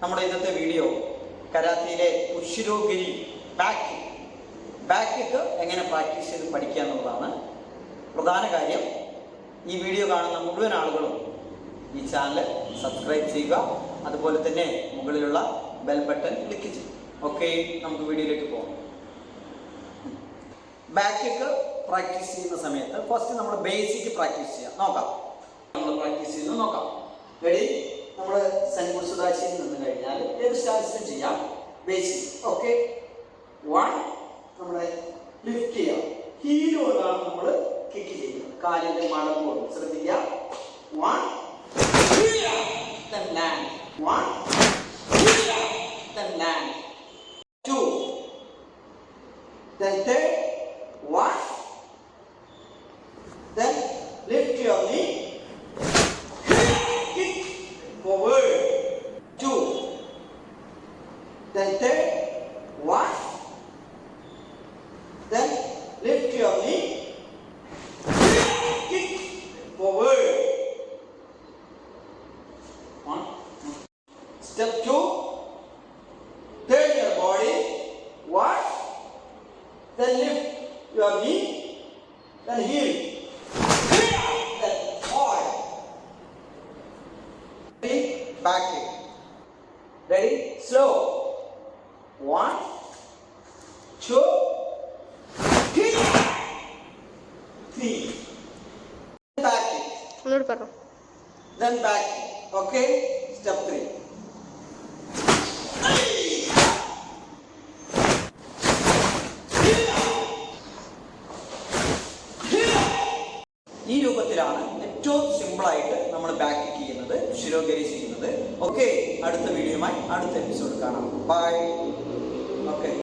നമ്മുടെ ഇന്നത്തെ വീഡിയോ കരാത്തിയിലെ ഉഷിരോഗിരി ബാക്ക് ബാക്ക് എങ്ങനെ പ്രാക്ടീസ് ചെയ്ത് പഠിക്കുക എന്നുള്ളതാണ് പ്രധാന കാര്യം. ഈ വീഡിയോ കാണുന്ന മുഴുവൻ ആളുകളും ഈ ചാനൽ സബ്സ്ക്രൈബ് ചെയ്യുക. അതുപോലെ തന്നെ മുകളിലുള്ള ബെൽ ബട്ടൺ ക്ലിക്ക് ചെയ്യുക. ഓക്കെ നമുക്ക് വീഡിയോയിലേക്ക് പോകാം ബാക്ക് പ്രാക്ടീസ് ചെയ്യുന്ന സമയത്ത് ഫസ്റ്റ് നമ്മൾ ബേസിക് പ്രാക്ടീസ് ചെയ്യാം. നോക്കാം. നമ്മൾ പ്രാക്ടീസ് ചെയ്യുന്നത് നോക്കാം. റെഡി നമ്മൾ സെൻകുസുദാശയിൽ നിന്ന് കഴിഞ്ഞാൽ ഏത് സ്റ്റാൻസിലും ചെയ്യാം. ബേസിക് ഓക്കെ വൺ നമ്മുടെ ലിഫ്റ്റ് ചെയ്യാം ഹീലോടാണ് നമ്മൾ കിക്ക് ചെയ്യുന്നത്. കാലിന്റെ മടമ്പ് ശ്രദ്ധിക്കാം one then land. One then land. Then third one. Then lift your knee. Kick forward. One. Step two. Turn your body one. Then lift your knee. Then heel. Then forward ready? Back ready? Slow one two three. Three. Back kick ഒന്നുകൂടി പറഞ്ഞു. Then back okay? Step 3 ഈ രൂപത്തിലാണ് ഏറ്റവും simple ആയിട്ട് നമ്മൾ back ചെയ്യുന്നത് ശിരോഗരി ചെയ്യുന്നത്. Okay അടുത്ത വീഡിയോയുമായി അടുത്ത എപ്പിസോഡ് കാണാം. Bye okay